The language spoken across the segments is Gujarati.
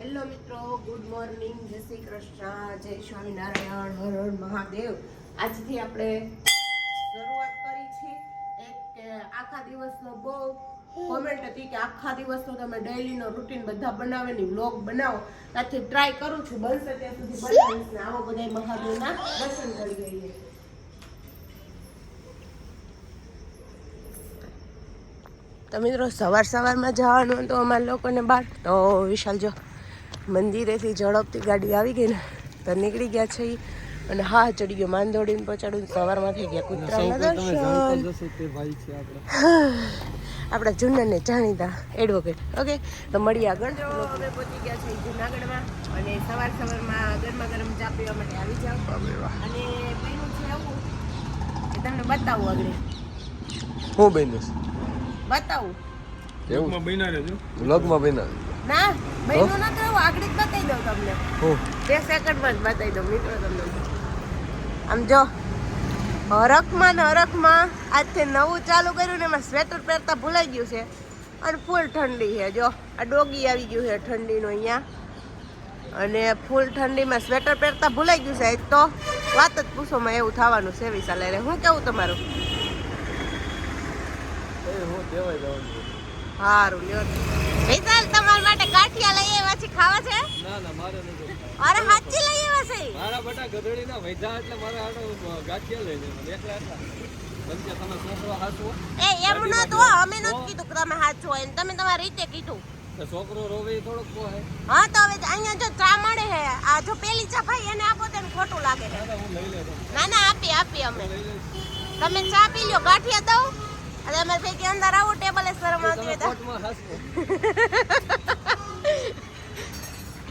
હેલો મિત્રો, ગુડ મોર્નિંગ, જય શ્રી કૃષ્ણ, જય સ્વામિનારાયણ, હર હર મહાદેવ. આજથી આપણે શરૂઆત કરી છે એક આખા દિવસનો બહુ કોમેન્ટ હતી કે આખા દિવસનો તમે ડેઈલીનો રૂટીન બધા બનાવેની વ્લોગ બનાવો. ત્યાંથી ટ્રાય કરું છું, બનશે ત્યાં સુધી બનાવીશ આવો બધા મહાદેવના દર્શન કરી લઈએ. તો મિત્રો, સવાર સવારમાં જવાનું તો અમારા લોકોને બહાર તો વિશાલ જો મંદિરેથી ઝડપથી ગાડી આવી ગઈ ને તો નીકળી ગયા છે ઈ. અને હા ચડી ગયો માંદોડીને પહોંચાડું. સવારમાં થઈ ગયા કૂતરાના આપણા. જૂનાને જાણીતા એડવોકેટ ઓકે તો મળીએ આગળ. અમે પહોંચી ગયા છે જુનાગઢમાં. અને સવાર સવારમાં ગરમા ગરમ ચા પીવા માટે આવી જાઓ. અને બન્યું છે એવું કે તમને બતાવું આગળ. હું બન્યું બતાવું. એવું? વ્લોગમાં બન્યા. ના બન્યું ના તો આગળ જ બતાવી દઉં તમને. હું બે સેકન્ડમાં જ બતાવી દઉં મિત્રો તમને. આમ જો હરખમાં ને હરખમાં આજથી નવું ચાલુ કર્યું ને એમાં સ્વેટર પહેરતા ભૂલાઈ ગયું છે. અને ફૂલ ઠંડી છે જો. આ ડોગી આવી ગયું છે ઠંડીનું અહીંયા. અને ફૂલ ઠંડીમાં સ્વેટર પહેરતા ભૂલાઈ ગયું છે આજ તો. વાત જ પૂછોમાં એવું થવાનું છે વિશાલ અરે હું કેવું તમારું? સારું લ્યો. વિશાલ તમારા માટે ગાંઠિયા લઈ આવ્યા છે ખાવા છે? ના ના મારે નથી અરે હાચી લઈ આવ્યા છે? મારા બટા ગધેડી ના વૈધા એટલે મારા આટો ગાંઠિયા લઈને મને એકલા એકલા તમે છોકરો હાચવો? એ એમ ન તો અમે નથી કીધું કે તમે હાચો હોય ને તમે તમારી રીતે કીધું. છોકરો રોવે થોડોક કહે. હા તો હવે અહીંયા જો ચા મળે હે આ જો પેલી ચા ભાઈ એને આપો તો એને ખોટું લાગે ના ના આપી આપી અમે. તમે ચા પી લ્યો ગાંઠિયા દઉં? અને અમારે પૈકી અંદર આવો ટેબલે શરમ આવતી તમે હોય તો. કોટમાં હાચવો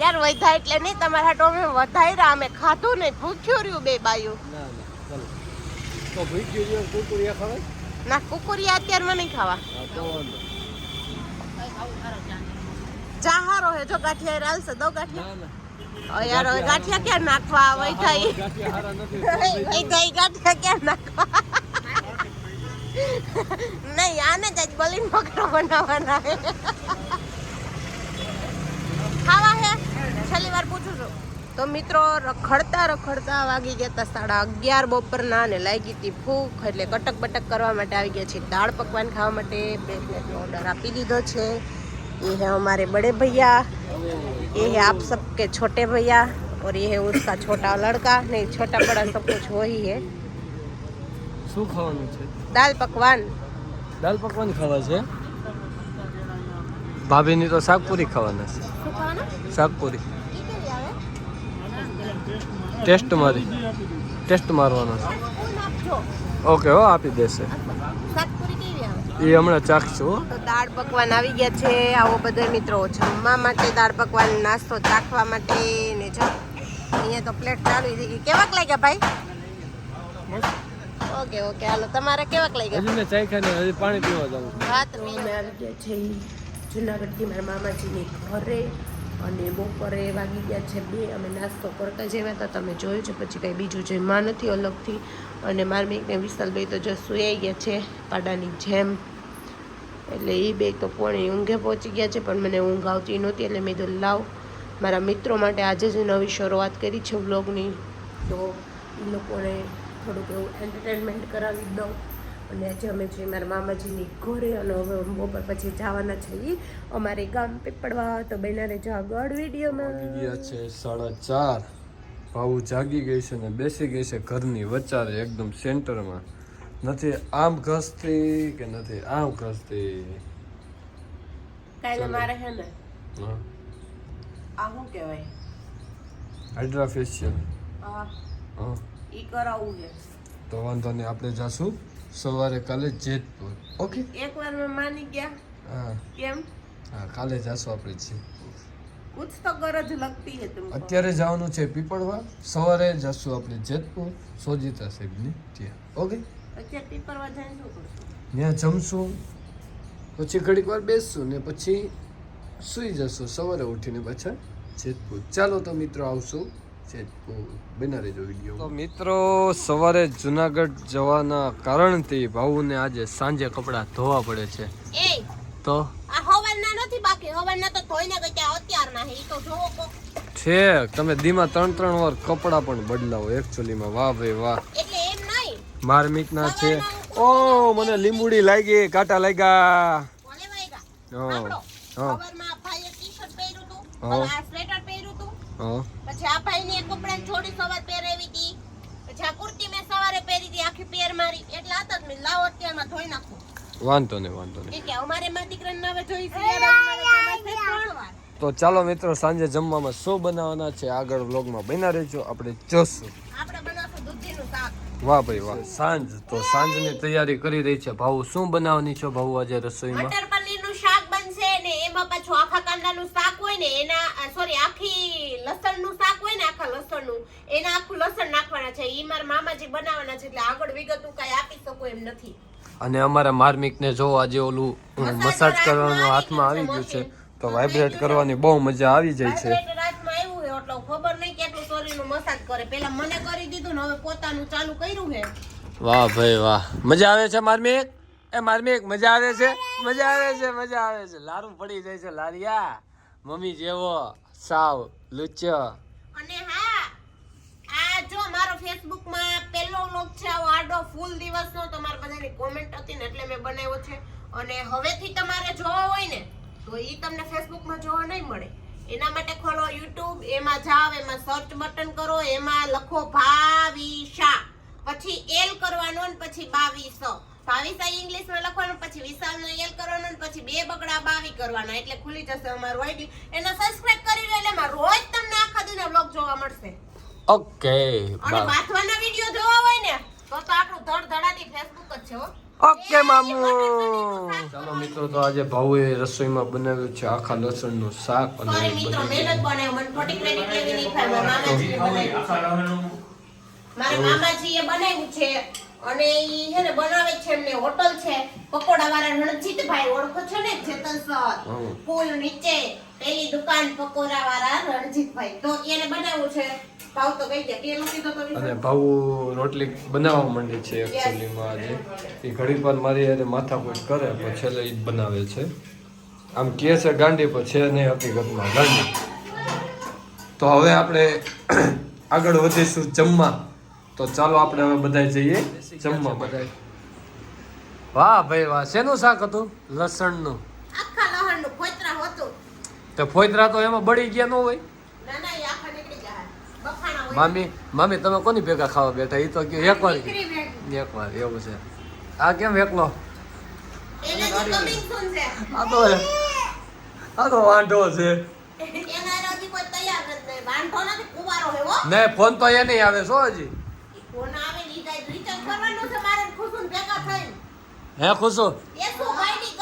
યાર વધા એટલે નહીં તમારા હાટો અમે વધાર્યા અમે ખાધું નહીં ભૂખ્યું રહ્યું બે બાયું. ના તો ભૂખ્યું ખવાય? કુકુરિયા અત્યારમાં નહીં ખાવા. ચા હારો હે જો ગાંઠિયા રાલશે દો ગાંઠિયા. યાર હવે ગાંઠિયા ક્યાં નાખવા વૈધા ઈ ગાંઠિયા હારા નથી. વૈધા ઈ ગાંઠિયા ક્યાં નાખવા? નહીં આને જ આજ બલીન બકરો બનાવવાના હે ખાવા હે છેલ્લી વાર પૂછું છું તો મિત્રો રખડતા રખડતા વાગી ગયા હતા સાડા અગિયાર બપોરના ને લાગી હતી ભૂખ એટલે કટક બટક કરવા માટે આવી ગયા છે દાળ પકવાન ખાવા માટે બે પ્લેટનો ઓર્ડર આપી દીધો છે ये है हमारे बड़े भैया ये है आप सबके छोटे भैया और ये है उसका छोटा लड़का नहीं छोटा बड़ा सब कुछ वही है શું ખાવાનું છે? દાલ પકવાન. દાલ પકવાન ખાવા છે? ભાભીની તો શાકપુરી ખાવાના છે. શાકપુરી. ટેસ્ટ મારી. ટેસ્ટ મારવાનો છે. ઓકે હો આપી દેશે. એ હમણાં ચાખશું તો દાળ પકવાન આવી ગયા છે આવો બધા મિત્રો જમવા માટે દાળ પકવાન નાસ્તો ચાખવા માટે ને જો અહીંયા તો પ્લેટ ચાલુ થઈ ગઈ કેવાક લાગ્યા ભાઈ? ઓકે ઓકે હાલો તમારે કેવાક ગયા? હજી મેં ચાય ખાને હજી પાણી પીવા જાઉં રાત અમે આવી ગયા છે જુનાગઢથી મારા મામાજીની ઘરે અને બપોરે વાગી ગયા છે બે. અમે નાસ્તો કરતા જેવા હતા તમે જોયું છે. પછી કંઈ બીજું જમવા નથી અલગથી. અને મારા મેઘને વિશાલભાઈ તો જો સુઈ ગયા છે પાડાની જેમ. એટલે એ બે તો પોણી ઊંઘે પહોંચી ગયા છે પણ મને ઊંઘ આવતી નહોતી એટલે મેં તો લાવ. મારા મિત્રો માટે આજે જ નવી શરૂઆત કરી છે વ્લોગની. તો એ લોકોને થોડુંક એવું એન્ટરટેનમેન્ટ કરાવી દઉં. અને આજે અમે છીએ મારા મામાજીની ઘરે અને હવે બપોર પછી જવાના છીએ અમારે ગામ પીપળવા તો બહેના રહેજો આગળ વિડીયોમાં છે સાડા ચાર. ભાવુ જાગી ગઈ છે ને બેસી ગઈ છે ઘરની વચારે એકદમ સેન્ટરમાં. નથી આમ ઘસતી કે નથી આમ ઘસતી? કાલે મારે હે ને હા. આ શું કહેવાય? હાઇડ્રા ફેશિયલ આ હા. તો વાંધો નહીં આપણે જાશું સવારે કાલે જેતપુર. ઓકે? એકવાર મેં માની ગયા. હા. કેમ? હા કાલે જાશું આપણે જેતપુર કુછ તો ગરજ લગતી હે તુમકો. અત્યારે જવાનું છે પીપળવા. સવારે જાશું આપણે જેતપુર સોજીતા સાહેબની ત્યાં. ઓકે? અત્યારે પીપળવા જઈને ત્યાં જમશું પછી ઘડીક વાર બેસશું ને પછી સુઈ જશું સવારે ઉઠીને પાછા જેતપુર. ચાલો તો મિત્રો આવશું. જેતપુર બના રહેજો વીડિયો. તો મિત્રો સવારે જુનાગઢ જવાના કારણથી ભાવુને આજે સાંજે કપડાં ધોવા પડે છે. તો? આ હવાના નથી બાકી હવાના સવારના તો ધોઈને ગઈ ત્યાં અત્યારના હે ઈ તો જોવો કોક. છે તમે ધીમા ત્રણ ત્રણ વાર કપડાં પણ બદલાવો એકચ્યુઅલીમાં વાહ ભાઈ વાહ. એટલે માર્મિક ના છે. ઓ મને લીંબુડી લાગી કાંટા લાગ્યા. હા હા. હા. હતું, પછી આ ભાઈને એક કપડાની જોડી સવાર પહેરાવી હતી, પછી આ કુર્તી મેં સવારે પહેરી હતી, આખી પેર મારી. એટલે આ તો મેં લાવો અત્યારમાં ધોઈ નાખું. વાંધો નહીં વાંધો નહીં કે અમારે માં દીકરાને હવે જોઈ વાર. તો ચાલો મિત્રો સાંજે જમવામાં શું બનાવવાના છે આગળ વ્લોગમાં બના રહેજો આપણે જોશું આપણે બનાવશું દૂધીનું શાક. વાહ ભાઈ વાહ સાંજ તો સાંજની તૈયારી કરી રહી છે ભાऊ શું બનાવવાની છો ભાવ આજે રસોઈમાં આખા કાંદાનું શાક હોય ને એના સોરી આખી લસણનું શાક હોય ને આખા લસણનું એના આખું લસણ નાખવાના છે. ઈ મારા મામાજી બનાવવાના છે એટલે આગળ વિગત હું કાંઈ આપી શકું એમ નથી. અને અમારા માર્મિક ને જો આજે ઓલું મસાજ કરવાનું હાથમાં આવી ગયું છે તો વાઇબ્રેટ કરવાની બહુ મજા આવી જાય છે. એટલે ખબર નહીં કેટલું શરીરનું મસાજ કરે. પેલા મને કરી દીધું ને હવે પોતાનું ચાલુ કર્યું છે. વાહ ભાઈ વાહ. મજા આવે છે માર્મિક? એ માર્મિક મજા આવે છે? મજા આવે છે, મજા આવે છે. લારું પડી જાય છે, લારિયા. મમ્મી જેવો, સાવ, લુચ્ચો. અને હા, આ જો મારો ફેસબુકમાં પહેલો વ્લોગ છે, આવો આડો ફૂલ દિવસનો. તમારે બધાની કોમેન્ટ હતી ને એટલે મેં બનાવ્યો છે. અને હવેથી તમારે જોવા હોય ને, તો ઈ તમને ફેસબુકમાં જોવા નહીં મળે. એના માટે ખોલો યુટ્યુબ એમાં જાઓ, એમાં સર્ચ બટન કરો, એમાં લખો ભાવિશા. પછી એલ કરવાનો ને પછી બાવીસ. ભાવિસા ઇંગ્લિશમાં લખવાનું પછી વિશાલનો એલ કરવાનો ને પછી બે બગડા બાવી કરવાના. એટલે ખુલી જશે અમારું આઈડી એને સબસ્ક્રાઇબ કરી લો એટલે એમાં રોજ તમને આખા દિનના બ્લોગ જોવા મળશે. ઓકે અને વાંચવાના વિડિયો જોવા હોય ને તો તો આપણું ધડ ધડાટી ફેસબુક જ છે હો. ઓકે મામુ. ચાલો મિત્રો તો આજે ભાઉએ રસોઈમાં બનાવ્યું છે આખા લસણનું શાક અને મિત્રો મહેનત બનાવ્યો મને ખોટી ક્રેડિટ લેવી નહીં થાય. મારા મામાજી બનાવ્યું મારા મામાજીએ બનાવ્યું છે. અને ઈ છે ને બનાવે છે એમને હોટલ છે. પકોડા વાળા રણજીતભાઈ ઓળખો છો ને? ચેતન સર. પુલ નીચે પેલી દુકાન પકોડા વાળા રણજીતભાઈ. તો એને બનાવવું છે. ભાવ તો કઈ દે. પેલું કીધો તો અને ભાવ રોટલી બનાવવા માંડી છે એકચ્યુઅલીમાં આજે. એ ઘડી પર મારી હારે માથાકૂટ કરે પણ છેલ્લે ઈ બનાવે છે. આમ કહે છે ગાંડી પણ છે નહીં હકીકતમાં. ગાંડી. તો હવે આપણે આગળ વધીશું જમવા. તો ચાલો આપણે હવે બધા જઈએ જમવા બધા વાહ ભાઈ વાહ શેનું શાક હતું? લસણનું. આખા ફોતરા હોતું. તો ફોતરા તો એમાં બળી ગયા ન હોય? ના ના એ આખા નીકળી જાય મામી મામી તમે કોની ભેગા ખાવા બેઠા? એ તો કે એક વાર નીકળી એક વાર એવું છે. આ કેમ એકલો? એને જે છે. આ તો આ તો વાંઢો છે. નહીં. વાંઢો નથી કુંવારો હે હો. ને ફોન તો એ નહીં આવે શું હજી? ફોન આવે ને કરવાનું છે મારે ને ભેગા થઈને. હે ખુશો એ ભાઈની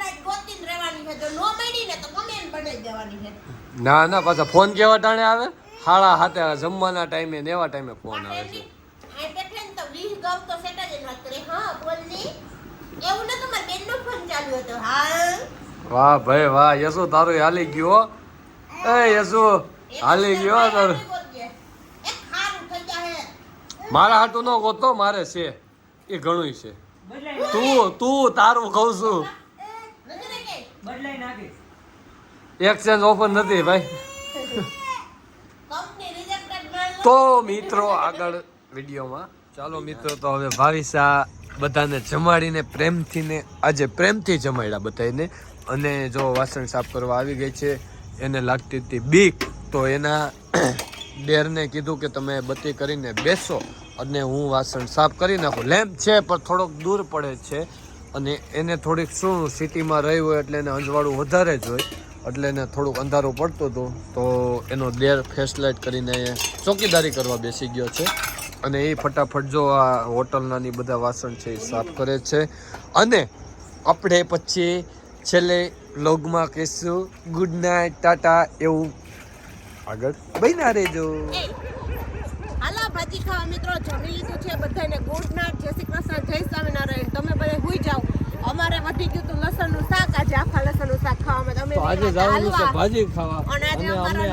ને ગોતીને રહેવાની છે. જો નો મળી ને તો ગમે બનાવી દેવાની છે. ના ના પાછા ફોન કેવા ટાણે આવે હાળા હાથે જમવાના ટાઈમે ને એવા ટાઈમે ફોન આવે છે આ બેઠે ને તો વીસ ગવ તો સેટ જ એમ કરે. હા, બોલની. એવું નતું, મારા બેનનો ફોન ચાલુ હતો. હા. વાહ ભાઈ વાહ યશુ તારું હાલી ગયો. એ યશુ હાલી ગયો તારું બોલજે. એ ખારું થઈ જાહે. મારા હાટું નો ગોતો, મારે છે એ ઘણું છે તું તું, તારું કહું છું? એક્સચેન્જ ઓફર નથી, ભાઈ. તો મિત્રો આગળ વિડીયોમાં ચાલો મિત્રો, તો હવે ભાવિસા બધાને જમાડીને પ્રેમથી ને આજે પ્રેમથી જમાડ્યા બધાને અને જો વાસણ સાફ કરવા આવી ગઈ છે, એને લાગતી હતી બીક, તો એના બેરને કીધું કે તમે બત્તી કરીને બેસો અને હું વાસણ સાફ કરી નાખું. લેમ્પ છે, પણ થોડોક દૂર પડે છે અને એને થોડીક શું સિટીમાં રહ્યું હોય એટલે એને અંજવાળું વધારે જ હોય, એટલે એને થોડુંક અંધારું પડતું હતું. તો એનો દેર ફેસલાઇટ કરીને કરીને ચોકીદારી કરવા બેસી ગયો છે અને એ ફટાફટ જો આ હોટલના ની બધા વાસણ છે એ સાફ કરે છે. અને આપણે પછી છેલ્લે લોગમાં કહીશું ગુડ નાઇટ ટાટા, એવું આગળ. બન્યા રહેજો. હાલો ભાજી ખાવા મિત્રો જમી લીધું છે બધાને. Good night. જય શ્રી કૃષ્ણ જય સ્વામિનારાયણ. તમે બધા હુઈ જાઓ. અમારે વધી ગયું હતું લસણનું શાક. આજે આખા લસણનું શાક ખાવામાં તમે આજે જવાનું છે ભાજી ખાવા. અને આજે અમારા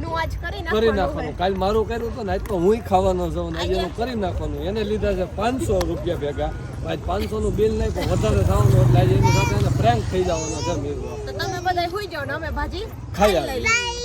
નું કરી નાખવાનું કાલ મારું કર્યું હતું ને આજ તો હું ખાવાનો છું ને આજે એનું કરી નાખવાનું. એને લીધા છે પાંચસો રૂપિયા ભેગા. આજ પાંચસો નું બિલ નહીં પણ વધારે થવાનું એટલે આજે એની સાથે એને પ્રેન્ક થઈ જવાનો છે મીરવો તો તમે બધા સુઈ જાઓ ને અમે ભાજી ખાઈ લઈએ. આવી